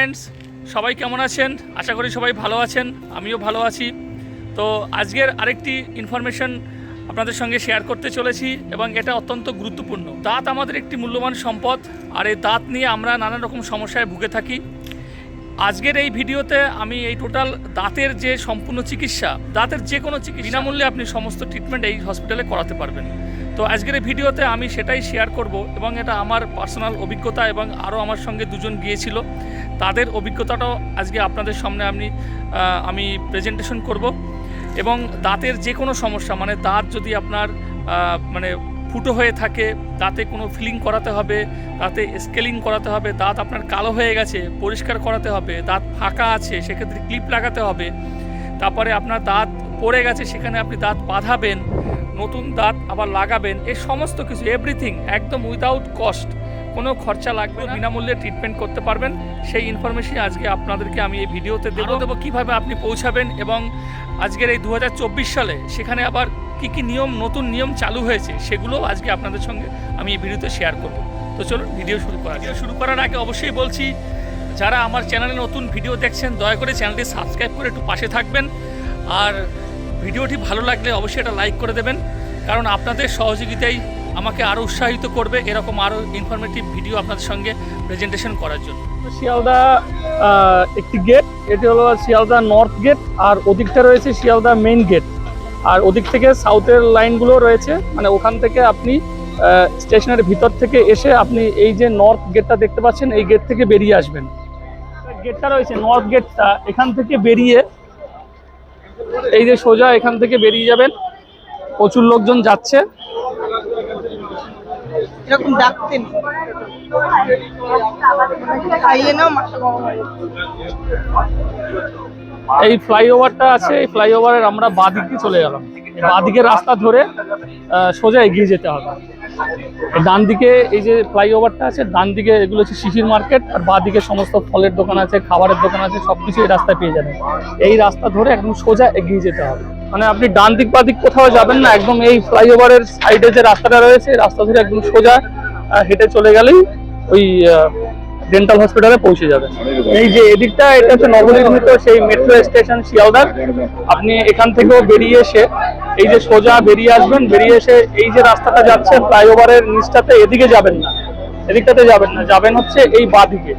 Friends সবাই কেমন আছেন? আশা করি সবাই ভালো আছেন, আমিও ভালো আছি। তো আজকের আরেকটি ইনফরমেশন আপনাদের সঙ্গে শেয়ার করতে চলেছি এবং এটা অত্যন্ত গুরুত্বপূর্ণ। দাঁত আমাদের একটি মূল্যবান সম্পদ, আর এই দাঁত নিয়ে আমরা নানা রকম সমস্যায় ভুগে থাকি। আজকের এই ভিডিওতে আমি এই টোটাল দাঁতের যে সম্পূর্ণ চিকিৎসা, দাঁতের যে কোনো চিকিৎসা, বিনামূল্যে আপনি সমস্ত ট্রিটমেন্ট এই হসপিটালে করাতে পারবেন। তো আজকের এই ভিডিওতে আমি সেটাই শেয়ার করব এবং এটা আমার পার্সোনাল অভিজ্ঞতা এবং আরও আমার সঙ্গে দুজন গিয়েছিল। তাদের অভিজ্ঞতাটাও আজকে আপনাদের সামনে আমি আমি প্রেজেন্টেশন করব। এবং দাঁতের যে কোনো সমস্যা মানে দাঁত যদি আপনার মানে ফুটো হয়ে থাকে, দাঁতে কোনো ফিলিং করাতে হবে, দাঁতে স্কেলিং করাতে হবে, দাঁত আপনার কালো হয়ে গেছে, পরিষ্কার করাতে হবে, দাঁত ফাঁকা আছে, সেক্ষেত্রে ক্লিপ লাগাতে হবে। তারপরে আপনার দাঁত পড়ে গেছে, সেখানে আপনি দাঁত বাঁধাবেন নতুন দাঁত আবার লাগাবেন এই সমস্ত কিছু এভরিথিং একদম উইদাউট কস্ট কোনো খরচা লাগবে বিনামূল্যে ট্রিটমেন্ট করতে পারবেন। সেই ইনফরমেশন আজকে আপনাদেরকে আমি এই ভিডিওতে দেবো। দেবো কীভাবে আপনি পৌঁছাবেন এবং আজকের এই দু হাজার চব্বিশ সালে সেখানে আবার কি কি নিয়ম নতুন নিয়ম চালু হয়েছে সেগুলো আজকে আপনাদের সঙ্গে আমি এই ভিডিওতে শেয়ার করব। তো চলুন ভিডিও শুরু করা ভিডিও শুরু করার আগে অবশ্যই বলছি যারা আমার চ্যানেলে নতুন ভিডিও দেখছেন দয়া করে চ্যানেলটি সাবস্ক্রাইব করে একটু পাশে থাকবেন। আর ভিডিওটি ভালো লাগলে অবশ্যই এটা লাইক করে দেবেন, কারণ আপনাদের সহযোগিতাই আমাকে আরও উৎসাহিত করবে এরকম আরও ইনফরমেটিভ ভিডিও আপনাদের সঙ্গে প্রেজেন্টেশন করার জন্য। শিয়ালদা একটি গেট এটি হলো শিয়ালদা নর্থ গেট আর ওদিকটা রয়েছে শিয়ালদা মেইন গেট আর ওদিক থেকে সাউথের লাইনগুলো রয়েছে মানে ওখান থেকে আপনি স্টেশনের ভিতর থেকে এসে আপনি এই যে নর্থ গেটটা দেখতে পাচ্ছেন, এই গেট থেকে বেরিয়ে আসবেন। গেটটা রয়েছে নর্থ গেটটা এখান থেকে বেরিয়ে এই যে সোজা এখান থেকে বেরিয়ে যাবেন। প্রচুর লোকজন যাচ্ছে। এরকম ডাকতেন। এই ফ্লাইওভারটা আছে এই ফ্লাইওভারের আমরা বাদিকে চলে গেলাম। বাদিকের রাস্তা ধরে সোজা এগিয়ে যেতে হবে। ডান দিকে এই যে ফ্লাইওভারটা আছে, ডান দিকে এগুলো হচ্ছে শিশির মার্কেট, আর বাদিকে সমস্ত ফলের দোকান আছে, খাবারের দোকান আছে সব কিছু এই রাস্তায় পেয়ে যাবেন। এই রাস্তা ধরে একদম সোজা এগিয়ে যেতে হবে। মানে আপনি ডান দিক বা দিক কোথাও যাবেন না, একদম এই ফ্লাইওভারের সাইডে যে রাস্তাটা রয়েছে রাস্তা ধরে একদম সোজা হেঁটে চলে গেলেই ওই ডেন্টাল হসপিটালে পৌঁছে যাবেন এই যে এদিকটা, এটা হচ্ছে নবনির্মিত সেই মেট্রো স্টেশন শিয়ালদার। আপনি এখান থেকেও বেরিয়ে এসে, এই যে সোজা বেরিয়ে আসবেন, বেরিয়ে এসে এই যে রাস্তাটা যাচ্ছে, ফ্লাইওভারের নিচটাতে এদিকে যাবেন না। এদিকটাতে যাবেন না, যাবেন হচ্ছে এই বাদিকে।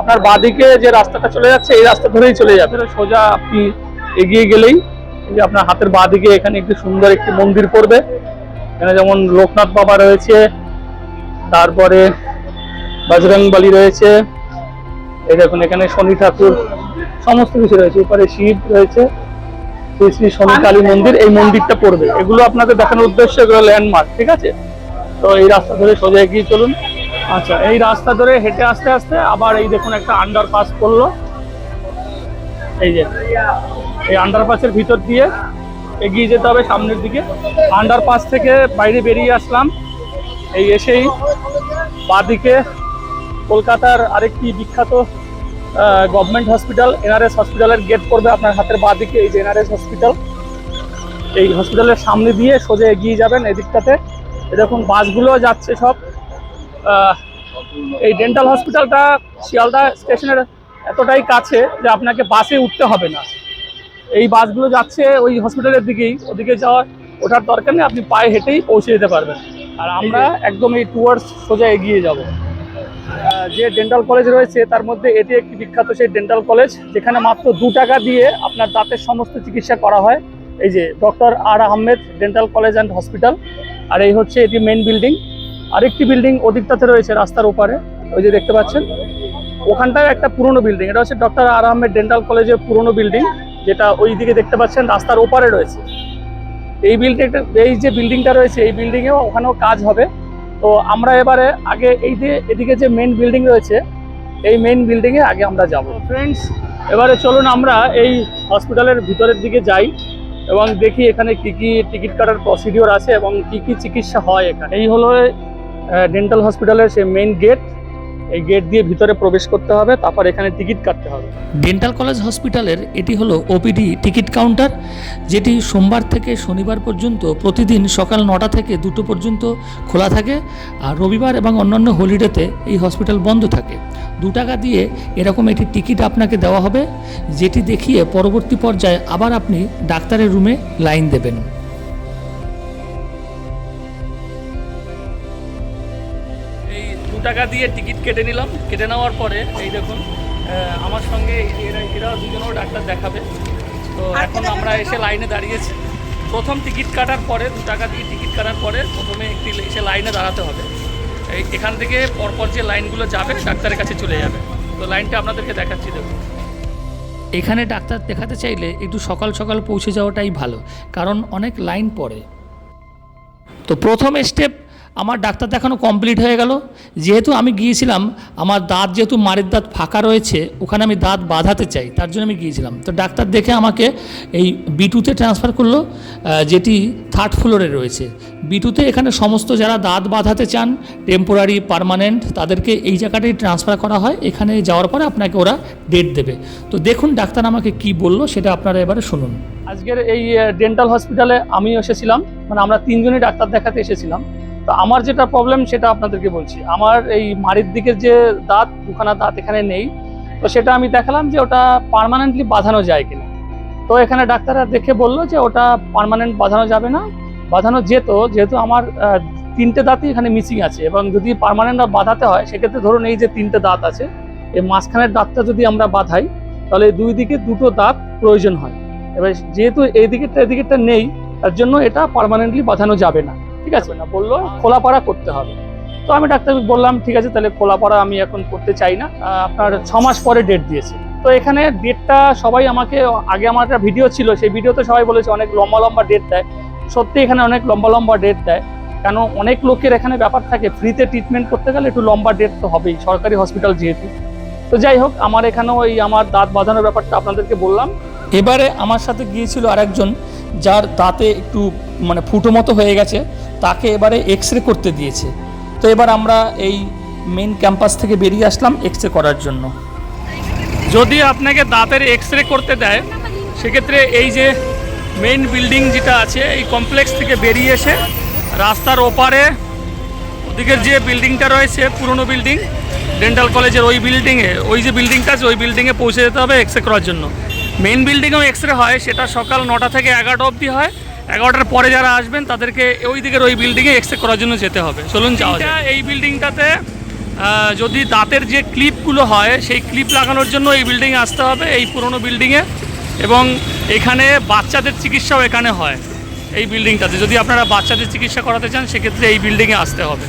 আপনার বাদিকে যে রাস্তাটা চলে যাচ্ছে, এই রাস্তা ধরেই চলে যাবে সোজা আপনি এগিয়ে গেলেই যে আপনার হাতের বাদিকে এখানে একটি সুন্দর একটি মন্দির পড়বে। এখানে যেমন লোকনাথ বাবা রয়েছে, তারপরে বজরং বলি রয়েছে। এই দেখুন এখানে শনি ঠাকুর সমস্ত কিছু রয়েছে। উপরে শিব রয়েছে। শ্রী শ্রী শনি কালী মন্দির এই মন্দিরটা পড়বে। এগুলো আপনাদের দেখানোর উদ্দেশ্য এগুলো ল্যান্ডমার্ক ঠিক আছে? তো এই রাস্তা ধরে সোজা এগিয়ে চলুন। আচ্ছা এই রাস্তা ধরে হেঁটে আসতে আসতে আবার এই দেখুন একটা আন্ডার পাস করল। এই যে এই আন্ডারপাসের ভিতর দিয়ে এগিয়ে যেতে হবে সামনের দিকে। আন্ডারপাস থেকে বাইরে বেরিয়ে আসলাম। এই এসেই বাদিকে কলকাতার আরেকটি বিখ্যাত গভর্নমেন্ট হসপিটাল এনআরএস হসপিটালের গেট পড়বে আপনার হাতের বাদিকে, এই যে এনআরএস হসপিটাল এই হসপিটালের সামনে দিয়ে সোজা এগিয়ে যাবেন এদিকটাতে। দেখুন, বাসগুলো যাচ্ছে সব। এই ডেন্টাল হসপিটালটা শিয়ালদা স্টেশনের এতটাই কাছে যে আপনাকে বাসে উঠতে হবে না। এই বাসগুলো যাচ্ছে ওই হসপিটালের দিকেই, ওদিকে যাওয়ার ওঠার দরকার নেই, আপনি পায়ে হেঁটেই পৌঁছে যেতে পারবেন। আর আমরা একদম এই টুয়ার্স সোজা এগিয়ে যাব। যে ডেন্টাল কলেজ রয়েছে, তার মধ্যে এটি একটি বিখ্যাত সেই ডেন্টাল কলেজ যেখানে মাত্র দু টাকা দিয়ে আপনার দাঁতের সমস্ত চিকিৎসা করা হয়। এই যে doctor R Ahmed dental college and hospital আর এই হচ্ছে এটি মেন বিল্ডিং আরেকটি বিল্ডিং ওদিকটাতে রয়েছে রাস্তার ওপারে, ওই যে দেখতে পাচ্ছেন। ওখানটায় একটা পুরনো বিল্ডিং এটা হচ্ছে ডক্টর আর আহমেদ ডেন্টাল কলেজের পুরনো বিল্ডিং যেটা ওই দিকে দেখতে পাচ্ছেন, রাস্তার ওপারে রয়েছে। এই বিল্ডিংটা এই যে বিল্ডিংটা রয়েছে, এই বিল্ডিংয়েও ওখানেও কাজ হবে। তো আমরা এবারে আগে এই যে এদিকে যে মেন বিল্ডিং রয়েছে এই মেন বিল্ডিংয়ে আগে আমরা যাব। ফ্রেন্ডস এবারে চলুন আমরা এই হসপিটালের ভিতরের দিকে যাই এবং দেখি এখানে কি কি টিকিট কাটার প্রসিডিওর আছে এবং কি কি চিকিৎসা হয় এখানে। এই হলো ডেন্টাল হসপিটালের সে মেন গেট এই গেট দিয়ে ভিতরে প্রবেশ করতে হবে, তারপর এখানে টিকিট কাটতে হবে। ডেন্টাল কলেজ হসপিটালের এটি হলো ওপিডি টিকিট কাউন্টার যেটি সোমবার থেকে শনিবার পর্যন্ত প্রতিদিন সকাল নটা থেকে দুটো পর্যন্ত খোলা থাকে আর রবিবার এবং অন্যান্য হলিডেতে এই হসপিটাল বন্ধ থাকে। দু টাকা দিয়ে এরকম একটি টিকিট আপনাকে দেওয়া হবে, যেটি দেখিয়ে পরবর্তী পর্যায়ে আবার আপনি ডাক্তারের রুমে লাইন দেবেন। টাকা দিয়ে টিকিট কেটে নিলাম। কেটে নেওয়ার পরে এই দেখুন আমার সঙ্গে এরা এরা দুজনেও ডাক্তার দেখাবে। তো এখন আমরা এসে লাইনে দাঁড়িয়েছি। প্রথম টিকিট কাটার পরে দু টাকা দিয়ে টিকিট কাটার পরে প্রথমে একটি এসে লাইনে দাঁড়াতে হবে। এই এখান থেকে পরপর যে লাইনগুলো যাবে ডাক্তারের কাছে চলে যাবে। তো লাইনটা আপনাদেরকে দেখাচ্ছি দেখুন। এখানে ডাক্তার দেখাতে চাইলে একটু সকাল সকাল পৌঁছে যাওয়াটাই ভালো কারণ অনেক লাইন পড়ে। তো প্রথম স্টেপ আমার ডাক্তার দেখানো কমপ্লিট হয়ে গেল। যেহেতু আমি গিয়েছিলাম, আমার দাঁত যেহেতু মারের দাঁত ফাঁকা রয়েছে, ওখানে আমি দাঁত বাঁধাতে চাই, তার জন্য আমি গিয়েছিলাম। তো ডাক্তার দেখে আমাকে এই বিটুতে ট্রান্সফার করল যেটি থার্ড ফ্লোরে রয়েছে। বিটুতে এখানে সমস্ত যারা দাঁত বাঁধাতে চান টেম্পোরারি পার্মানেন্ট তাদেরকে এই জায়গাটাই ট্রান্সফার করা হয়। এখানে যাওয়ার পরে আপনাকে ওরা ডেট দেবে। তো দেখুন ডাক্তার আমাকে কি বলল, সেটা আপনারা এবারে শুনুন। আজকের এই ডেন্টাল হসপিটালে আমি এসেছিলাম। মানে আমরা তিনজনই ডাক্তার দেখাতে এসেছিলাম। তো আমার যেটা প্রবলেম সেটা আপনাদেরকে বলছি। আমার এই মাড়ির দিকের যে দাঁত, দুখানা দাঁত এখানে নেই। তো সেটা আমি দেখালাম যে ওটা পারমানেন্টলি বাঁধানো যায় কিনা। তো এখানে ডাক্তাররা দেখে বলল যে ওটা পারমানেন্ট বাঁধানো যাবে না। বাঁধানো যেত, যেহেতু আমার তিনটে দাঁতই এখানে মিসিং আছে। এবং যদি পার্মানেন্ট বাঁধাতে হয়, সেক্ষেত্রে ধরুন এই যে তিনটে দাঁত আছে, এই মাঝখানের দাঁতটা যদি আমরা বাঁধাই, তাহলে দুই দিকে দুটো দাঁত প্রয়োজন হয়। এবার যেহেতু এই দিকেরটা এই দিকেরটা নেই, তার জন্য এটা পারমানেন্টলি বাঁধানো যাবে না। ঠিক আছে? না বলল খোলাপাড়া করতে হবে। তো আমি ডাক্তারকে বললাম, ঠিক আছে, তাহলে খোলাপাড়া আমি এখন করতে চাই না। আপনার ছ মাস পরে ডেট দিয়েছে। তো এখানে ডেটটা সবাই আমাকে, আগে আমার একটা ভিডিও ছিল, সেই ভিডিওতে সবাই বলেছে, অনেক লম্বা লম্বা ডেট দেয়। সত্যি এখানে অনেক লম্বা লম্বা ডেট দেয়। কেন? অনেক লোকের এখানে ব্যাপার থাকে ফ্রিতে ট্রিটমেন্ট করতে গেলে একটু লম্বা ডেট তো হবেই, সরকারি হসপিটাল যেহেতু। তো যাই হোক, আমার এখানেও ওই আমার দাঁত বাঁধানোর ব্যাপারটা আপনাদেরকে বললাম। এবারে আমার সাথে গিয়েছিল আরেকজন, যার দাঁতে একটু মানে ফুটো মতো হয়ে গেছে। তাকে এবারে এক্স রে করতে দিয়েছে। তো এবার আমরা এই মেন ক্যাম্পাস থেকে বেরিয়ে আসলাম এক্স রে করার জন্য। যদি আপনাকে দাঁতের এক্স রে করতে দেয়, সেক্ষেত্রে এই যে মেইন বিল্ডিং যেটা আছে, এই কমপ্লেক্স থেকে বেরিয়ে এসে রাস্তার ওপারে, ওদিকের যে বিল্ডিংটা রয়েছে, পুরনো বিল্ডিং ডেন্টাল কলেজের ওই বিল্ডিংয়ে ওই যে বিল্ডিংটা আছে, ওই বিল্ডিংয়ে পৌঁছে যেতে হবে এক্স রে করার জন্য। মেইন বিল্ডিংয়েও এক্স রে হয়, সেটা সকাল নটা থেকে এগারোটা অবধি হয়। এগারোটার পরে যারা আসবেন তাদেরকে ওই দিকের ওই বিল্ডিংয়ে এক্স রে করার জন্য যেতে হবে। চলুন যাওয়া। এই বিল্ডিংটাতে যদি দাঁতের যে ক্লিপগুলো হয় সেই ক্লিপ লাগানোর জন্য এই বিল্ডিংয়ে আসতে হবে এই পুরনো বিল্ডিংয়ে এবং এখানে বাচ্চাদের চিকিৎসাও এখানে হয় এই বিল্ডিংটাতে যদি আপনারা বাচ্চাদের চিকিৎসা করাতে চান সেক্ষেত্রে এই বিল্ডিংয়ে আসতে হবে।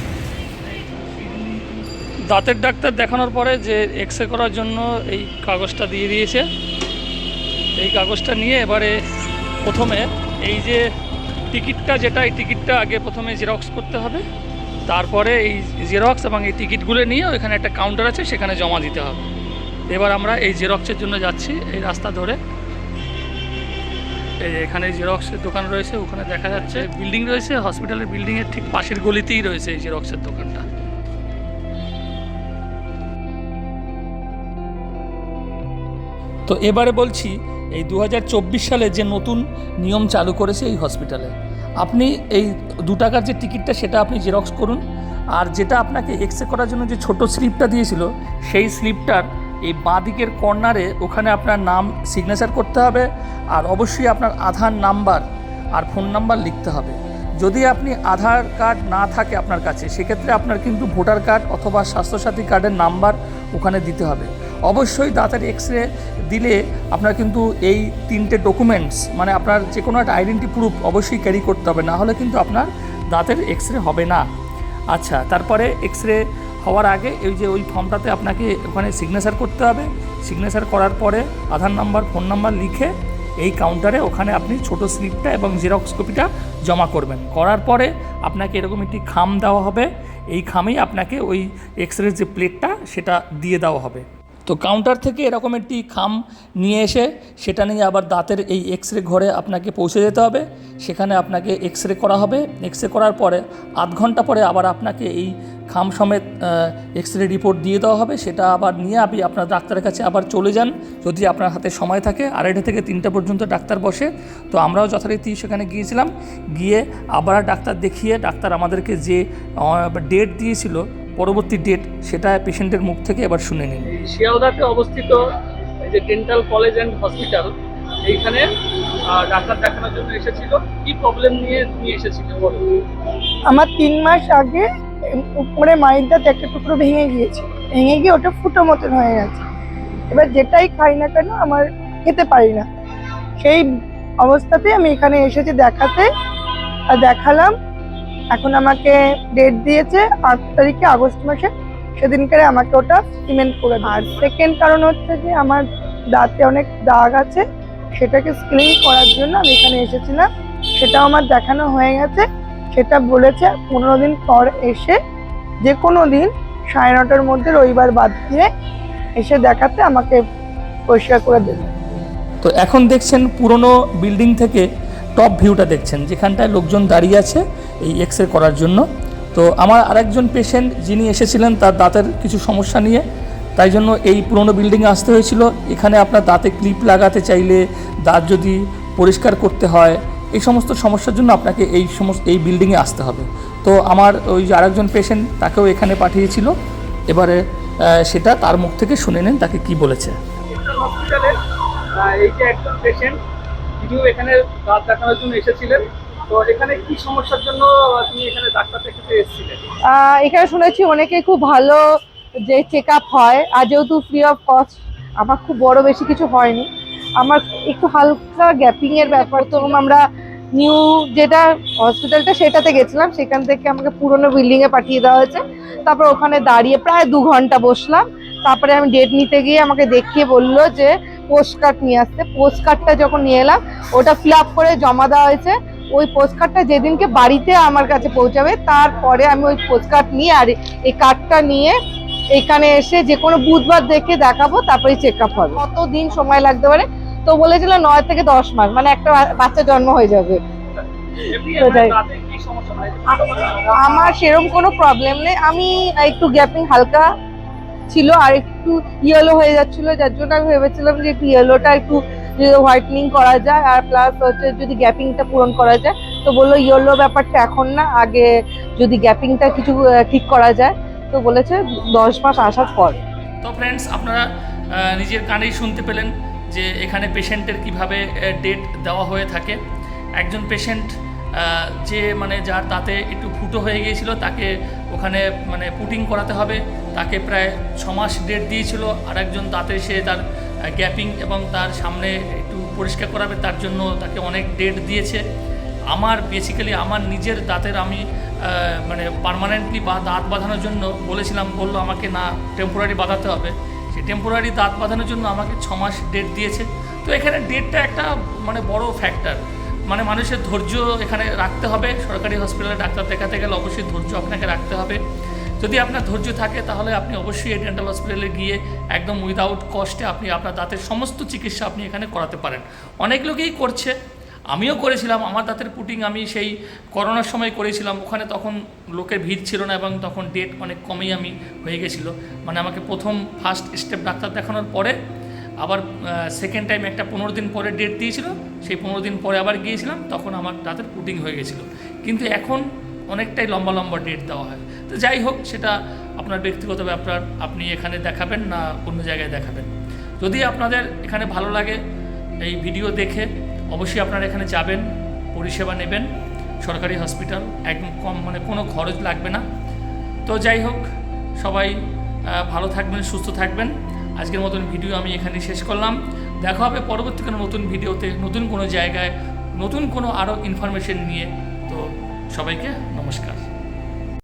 দাঁতের ডাক্তার দেখানোর পরে যে এক্স রে করার জন্য এই কাগজটা দিয়ে দিয়েছে এই কাগজটা নিয়ে এবারে প্রথমে এই যে টিকিটটা, যেটা এই টিকিটটা আগে প্রথমে জেরক্স করতে হবে, তারপরে এই জেরক্স এবং এই টিকিটগুলো নিয়ে ওইখানে একটা কাউন্টার আছে, সেখানে জমা দিতে হবে। এবার আমরা এই জেরক্সের জন্য যাচ্ছি, এই রাস্তা ধরে। এই যে এখানে জেরক্সের দোকান রয়েছে, ওখানে দেখা যাচ্ছে বিল্ডিং রয়েছে হসপিটালের বিল্ডিংয়ের ঠিক পাশের গলিতেই রয়েছে এই জেরক্সের দোকানটা। তো এবারে বলছি এই দু হাজার চব্বিশ সালে যে নতুন নিয়ম চালু করেছে এই হসপিটালে। আপনি এই দু টাকার যে টিকিটটা সেটা আপনি জেরক্স করুন, আর যেটা আপনাকে এক্স করার জন্য যে ছোট স্লিপটা দিয়েছিল, সেই স্লিপটার এই বাঁ দিকের কর্নারে ওখানে আপনার নাম সিগনেচার করতে হবে, আর অবশ্যই আপনার আধার নাম্বার আর ফোন নাম্বার লিখতে হবে। যদি আপনি আধার কার্ড না থাকে আপনার কাছে, সেক্ষেত্রে আপনার কিন্তু ভোটার কার্ড অথবা স্বাস্থ্যসাথী কার্ডের নাম্বার ওখানে দিতে হবে। অবশ্যই দাঁতের এক্স রে দিলে আপনার কিন্তু এই তিনটে ডকুমেন্টস মানে আপনার যে কোনো একটা আইডেন্টি প্রুফ অবশ্যই ক্যারি করতে হবে, না হলে কিন্তু আপনার দাঁতের এক্স রে হবে না। আচ্ছা তারপরে এক্স রে হওয়ার আগে এই যে ওই ফর্মটাতে আপনাকে ওখানে সিগনেচার করতে হবে। সিগনেচার করার পরে আধার নাম্বার ফোন নাম্বার লিখে এই কাউন্টারে ওখানে আপনি ছোট স্লিপটা এবং জেরক্স কপিটা জমা করবেন। করার পরে আপনাকে এরকম একটি খাম দেওয়া হবে। এই খামেই আপনাকে ওই এক্স রে যে প্লেটটা সেটা দিয়ে দেওয়া হবে। তো কাউন্টার থেকে এরকম একটি খাম নিয়ে এসে সেটা নিয়ে আবার দাঁতের এই এক্স রে ঘরে আপনাকে পৌঁছে যেতে হবে। সেখানে আপনাকে এক্স রে করা হবে। এক্স রে করার পরে আধ ঘণ্টা পরে আবার আপনাকে এই খাম সমেত এক্স রে রিপোর্ট দিয়ে দেওয়া হবে। সেটা আবার নিয়ে আপনি আপনার ডাক্তারের কাছে আবার চলে যান। যদি আপনার হাতে সময় থাকে, আড়াইটা থেকে তিনটা পর্যন্ত ডাক্তার বসে। তো আমরাও যথারীতি সেখানে গিয়েছিলাম। গিয়ে আবার ডাক্তার দেখিয়ে, ডাক্তার আমাদেরকে যে ডেট দিয়েছিল পরবর্তী ডেট সেটা পেশেন্টের মুখ থেকে এবার শুনে নিন। শিয়ালদাতে অবস্থিত এই যে ডেন্টাল কলেজ অ্যান্ড হসপিটাল এইখানে ডাক্তার দেখানোর জন্য এসেছিল। কি প্রবলেম নিয়ে নিয়ে এসেছিল বলো আমার তিন মাস আগে উপরে মায়ের দাঁত একটা টুকরো ভেঙে গিয়েছে। ভেঙে গিয়ে ওটা ফুটো মতন হয়ে গেছে। এবার যেটাই খাই না কেন আমার খেতে পারি না। সেই অবস্থাতে আমি এখানে এসেছি দেখাতে। আর দেখালাম এখন আমাকে ডেট দিয়েছে আট তারিখে আগস্ট মাসে। সেদিনকারে আমাকে ওটা সিমেন্ট করে। আর সেকেন্ড কারণ হচ্ছে যে আমার দাঁতে অনেক দাগ আছে। সেটাকে স্ক্রিন করার জন্য আমি এখানে এসেছিলাম। সেটাও আমার দেখানো হয়ে গেছে। সেটা বলেছে পনেরো দিন পর এসে যে কোনো দিন সাড়ে নটার মধ্যে রবিবার বাদ দিয়ে এসে দেখাতে আমাকে পরিষ্কার করে দেবে। তো এখন দেখছেন পুরনো বিল্ডিং থেকে টপ ভিউটা দেখছেন, যেখানটায় লোকজন দাঁড়িয়ে আছে এই এক্স রে করার জন্য। তো আমার আরেকজন পেশেন্ট যিনি এসেছিলেন, তার দাঁতের কিছু সমস্যা নিয়ে, তাই জন্য এই পুরনো বিল্ডিংয়ে আসতে হয়েছিল। এখানে আপনার দাঁতে ক্লিপ লাগাতে চাইলে, দাঁত যদি পরিষ্কার করতে হয়, এই সমস্ত সমস্যার জন্য আপনাকে এই সমস্ত, এই বিল্ডিংয়ে আসতে হবে। তো আমার ওই যে আরেকজন পেশেন্ট তাকেও এখানে পাঠিয়েছিল। এবারে সেটা তার মুখ থেকে শুনে নেন, তাকে কি বলেছে। হসপিটালে এই যে একজন পেশেন্ট তিনিও এখানে দাঁত দেখানোর জন্য এসেছিলেন। তো এখানে কি সমস্যার জন্য এখানে শুনেছি অনেকে খুব ভালো যে চেক আপ হয়, আর যেহেতু ফ্রি অফ কস্ট আমার খুব বড় বেশি কিছু হয়নি। আমার একটু হালকা গ্যাপিং এর ব্যাপার, তো আমরা নিউ যেটা হসপিটালটা সেটাতে গেছিলাম, সেখান থেকে আমাকে পুরনো বিল্ডিং এ পাঠিয়ে দেওয়া হয়েছে। তারপর ওখানে দাঁড়িয়ে প্রায় দু ঘণ্টা বসলাম। তারপরে আমি ডেট নিতে গিয়ে আমাকে দেখিয়ে বলল যে পোস্ট কার্ড নিয়ে আসতে পোস্ট কার্ডটা যখন নিয়ে এলাম ওটা ফিল করে জমা দেওয়া হয়েছে। ওই পোস্ট কার্ডটা যেদিনকে বাড়িতে আমার কাছে পৌঁছাবে তারপরে আমি ওই পোস্ট কার্ড নিয়ে আর এই কার্ডটা নিয়ে এখানে এসে যে কোনো বুধবার দেখে দেখাবো তারপরে চেক আপ হবে। কত দিন সময় লাগতে পারে? তো বলেছিল নয় থেকে দশ মাস মানে একটা বাচ্চা জন্ম হয়ে যাবে। হয়? আমার সেরকম কোনো প্রবলেম নেই। আমি একটু গ্যাপিং হালকা ছিল আর একটু ইয়েলো হয়ে যাচ্ছিল, যার জন্য আমি ভেবেছিলাম যে একটু ইয়েলোটা একটু হোয়াইটনিং করা যায় আর প্লাস হচ্ছে যদি গ্যাপিংটা পূরণ করা যায়, তো বলল ইয়েলো ব্যাপারটা এখন না, আগে যদি গ্যাপিংটা কিছু ঠিক করা যায়। তো বলেছে দশ মাস আসার পর। তো ফ্রেন্ডস আপনারা নিজের কানেই শুনতে পেলেন যে এখানে পেশেন্টের কীভাবে ডেট দেওয়া হয়ে থাকে। একজন পেশেন্ট যে মানে যার দাঁতে একটু ফুটো হয়ে গিয়েছিল, তাকে ওখানে মানে পুটিং করাতে হবে। তাকে প্রায় ছ মাস ডেট দিয়েছিল আর একজন দাঁতে সে তার গ্যাপিং এবং তার সামনে একটু পরিষ্কার করাবে, তার জন্য তাকে অনেক ডেট দিয়েছে। আমার বেসিক্যালি আমার নিজের দাঁতের আমি মানে পার্মানেন্টলি বা দাঁত বাঁধানোর জন্য বলেছিলাম, বলল আমাকে না টেম্পোরারি বাঁধাতে হবে। সেই টেম্পোরারি দাঁত বাঁধানোর জন্য আমাকে ছ মাস ডেট দিয়েছে। তো এখানে ডেটটা একটা মানে বড় ফ্যাক্টর মানে মানুষের ধৈর্য এখানে রাখতে হবে, সরকারি হসপিটালে ডাক্তার দেখাতে গেলে অবশ্যই ধৈর্য আপনাকে রাখতে হবে। যদি আপনার ধৈর্য থাকে তাহলে আপনি অবশ্যই এই ডেন্টাল হসপিটালে গিয়ে একদম উইদাউট কস্টে আপনি আপনার দাঁতের সমস্ত চিকিৎসা আপনি এখানে করাতে পারেন। অনেক লোকেই করছে, আমিও করেছিলাম, আমার দাঁতের পুটিং আমি সেই করোনার সময় করেছিলাম, ওখানে তখন লোকের ভিড় ছিল না এবং তখন ডেট অনেক কমেই আমি হয়ে গেছিল। মানে আমাকে প্রথম ফার্স্ট স্টেপ ডাক্তার দেখানোর পরে আবার সেকেন্ড টাইম একটা পনেরো দিন পরে ডেট দিয়েছিল, সেই পনেরো দিন পরে আবার গিয়েছিলাম, তখন আমার দাঁতের পুটিং হয়ে গেছিল। কিন্তু এখন অনেকটাই লম্বা লম্বা ডেট দেওয়া হয়। তো যাই হোক, সেটা আপনার ব্যক্তিগত ব্যাপার, আপনি এখানে দেখাবেন না অন্য জায়গায় দেখাবেন। যদি আপনাদের এখানে ভালো লাগে এই ভিডিও দেখে, অবশ্যই আপনারা এখানে যাবেন, পরিষেবা নেবেন, সরকারি হসপিটাল একদম কম মানে কোনো খরচ লাগবে না। তো যাই হোক, সবাই ভালো থাকবেন, সুস্থ থাকবেন। আজকের মতন ভিডিও আমি এখানে শেষ করলাম। দেখা হবে পরবর্তী কোনো নতুন ভিডিওতে, নতুন কোনো জায়গায়, নতুন কোনো আরও ইনফরমেশন নিয়ে। তো সবাইকে নমস্কার।